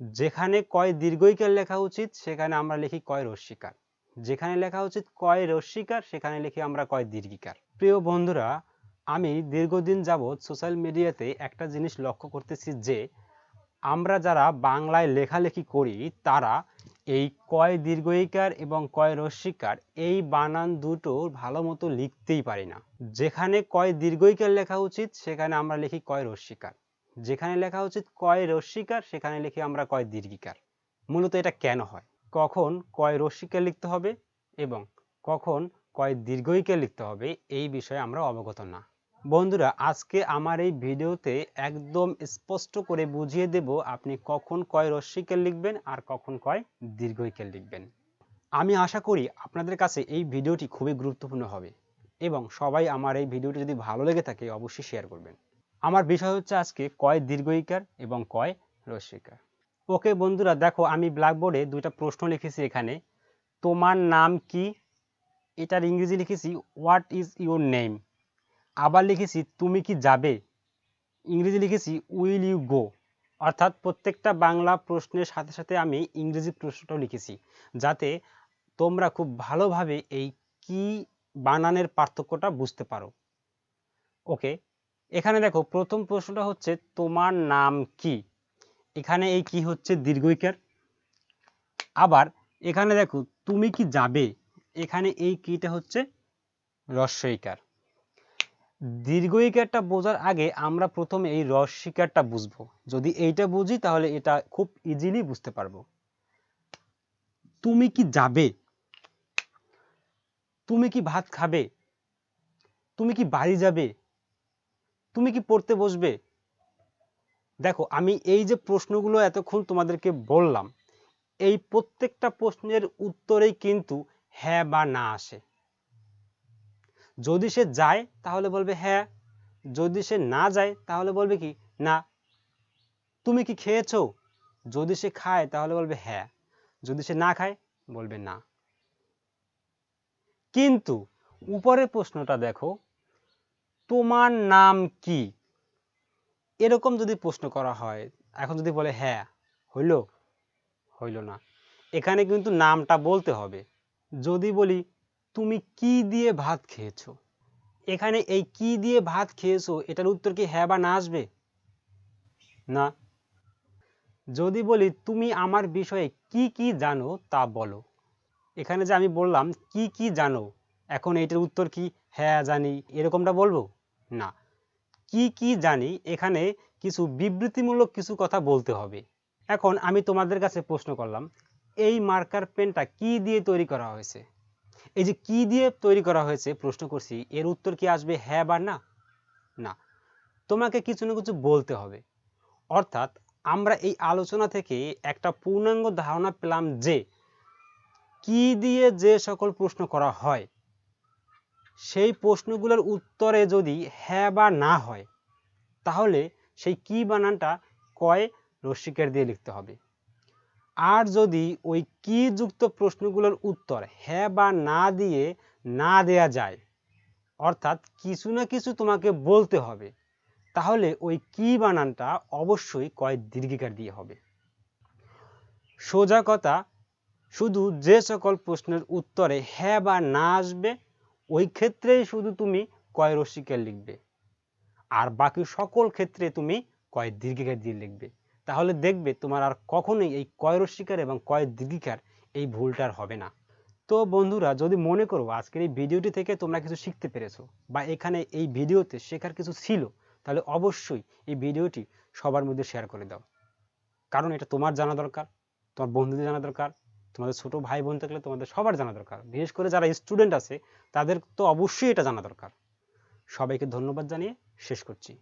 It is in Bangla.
যেখানে কয় দীর্ঘইকার লেখা উচিত, সেখানে আমরা লিখি কয় রস্বীকার যেখানে লেখা উচিত কয় রস্বীকার সেখানে লিখি আমরা কয় দীর্ঘিকার। প্রিয় বন্ধুরা, আমি দীর্ঘদিন যাবৎ সোশ্যাল মিডিয়াতে একটা জিনিস লক্ষ্য করতেছি যে, আমরা যারা বাংলায় লেখালেখি করি, তারা এই কয় দীর্ঘইকার এবং কয় রস্বীকার এই বানান দুটো ভালো মতো লিখতেই পারি না। যেখানে কয় দীর্ঘইকার লেখা উচিত, সেখানে আমরা লিখি কয় রস্বীকার যেখানে লেখা উচিত কয় রস্বীকার সেখানে লিখি আমরা কয় দীর্ঘিকার। মূলত এটা কেন হয়? কখন কয় রস্বীকার লিখতে হবে এবং কখন কয় দীর্ঘইকার লিখতে হবে এই বিষয়ে আমরা অবগত না। বন্ধুরা, আজকে আমার এই ভিডিওতে একদম স্পষ্ট করে বুঝিয়ে দেব আপনি কখন কয় রস্বীকার লিখবেন আর কখন কয় দীর্ঘইকার লিখবেন। আমি আশা করি আপনাদের কাছে এই ভিডিওটি খুবই গুরুত্বপূর্ণ হবে এবং সবাই আমার এই ভিডিওটি যদি ভালো লেগে থাকে অবশ্যই শেয়ার করবেন। আমার বিষয় হচ্ছে আজকে কয় দীর্ঘইকার এবং কয় রস্বীকার ওকে বন্ধুরা, দেখো, আমি ব্ল্যাকবোর্ডে দুইটা প্রশ্ন লিখেছি এখানে। তোমার নাম কি? এটার ইংরেজি লিখেছি হোয়াট ইজ ইউর নেম আবার লিখেছি, তুমি কি যাবে? ইংরেজি লিখেছি উইল ইউ গো অর্থাৎ প্রত্যেকটা বাংলা প্রশ্নের সাথে সাথে আমি ইংরেজি প্রশ্নটাও লিখেছি, যাতে তোমরা খুব ভালোভাবে এই কি বানানের পার্থক্যটা বুঝতে পারো। ওকে এখানে দেখো, প্রথম প্রশ্নটা হচ্ছে, তোমার নাম কি? এখানে এই কি হচ্ছে? দীর্ঘইকার। আবার এখানে দেখো, তুমি কি যাবে? এখানে এই কিটা হচ্ছে রস্বইকার। দীর্ঘইকারটা বোঝার আগে আমরা প্রথমে এই রস্বীকারটা বুঝব। যদি এইটা বুঝি, তাহলে এটা খুব ইজিলি বুঝতে পারব। তুমি কি যাবে? তুমি কি ভাত খাবে? তুমি কি বাড়ি যাবে? তুমি কি পড়তে বসবে? দেখো, আমি এই যে প্রশ্নগুলো এতক্ষণ তোমাদেরকে বললাম, এই প্রত্যেকটা প্রশ্নের উত্তরেই কিন্তু হ্যাঁ বা না আসে। যদি সে যায়, তাহলে বলবে হ্যাঁ যদি সে না যায়, তাহলে বলবে কি, না। তুমি কি খেয়েছো? যদি সে খায়, তাহলে বলবে হ্যাঁ যদি সে না খায়, বলবে না। কিন্তু উপরের প্রশ্নটা দেখো তোমার নাম কি? এরকম যদি প্রশ্ন করা হয়, এখন যদি বলে হ্যাঁ হইল। হইল না। এখানে কিন্তু নামটা বলতে হবে। যদি বলি, তুমি কি দিয়ে ভাত খেয়েছো? এখানে এই কি দিয়ে ভাত খেয়েছো, এটার উত্তর কি হ্যাঁ বা না আসবে? না। যদি বলি, তুমি আমার বিষয়ে কি কি জানো তা বলো। এখানে যে আমি বললাম, কি কি জানো? এখন এটার উত্তর কি? হ্যাঁ জানি। এরকমটা বলব? না। কি কি জানি, এখানে কিছু বিবৃতিমূলক কিছু কথা বলতে হবে। এখন আমি তোমাদের কাছে প্রশ্ন করলাম, এই মার্কার পেনটা কি দিয়ে তৈরি করা হয়েছে? এই যে কি দিয়ে তৈরি করা হয়েছে, প্রশ্ন করছি, এর উত্তর কি আসবে হ্যাঁ বা না? না। তোমাকে কিছু না কিছু বলতে হবে। অর্থাৎ আমরা এই আলোচনা থেকে একটা পূর্ণাঙ্গ ধারণা পেলাম যে, কি দিয়ে যে সকল প্রশ্ন করা হয় সেই প্রশ্নগুলোর উত্তরে যদি হ্যাঁ বা না হয়, তাহলে সেই কি বানানটা কয় রস্বীকার দিয়ে লিখতে হবে। আর যদি ওই কি যুক্ত প্রশ্নগুলোর উত্তর হ্যাঁ বা না দিয়ে না দেয়া যায়, অর্থাৎ কিছু না কিছু তোমাকে বলতে হবে, তাহলে ওই কি বানানটা অবশ্যই কয় দীর্ঘিকার দিয়ে হবে। সোজা কথা, শুধু যে সকল প্রশ্নের উত্তরে হ্যাঁ বা না আসবে ওই ক্ষেত্রেই শুধু তুমি কয় রস্বীকার লিখবে। আর বাকি সকল ক্ষেত্রে তুমি কয় দীর্ঘিকার দিয়ে লিখবে। তাহলে দেখবে তোমার আর কখনোই এই কয় রস্বীকার এবং কয় দীর্ঘিকার এই ভুলটার হবে না। তো বন্ধুরা, যদি মনে করো আজকের এই ভিডিওটি থেকে তোমরা কিছু শিখতে পেরেছ বা এখানে এই ভিডিওতে শেখার কিছু ছিল, তাহলে অবশ্যই এই ভিডিওটি সবার মধ্যে শেয়ার করে দাও। কারণ এটা তোমার জানা দরকার, তোমার বন্ধুদের জানা দরকার তোমাদের ছোট ভাই বোন থাকলে তোমাদের সবার জানা দরকার। বিশেষ করে যারা স্টুডেন্ট আছে, তাদের তো অবশ্যই এটা জানা দরকার। সবাইকে ধন্যবাদ জানিয়ে শেষ করছি।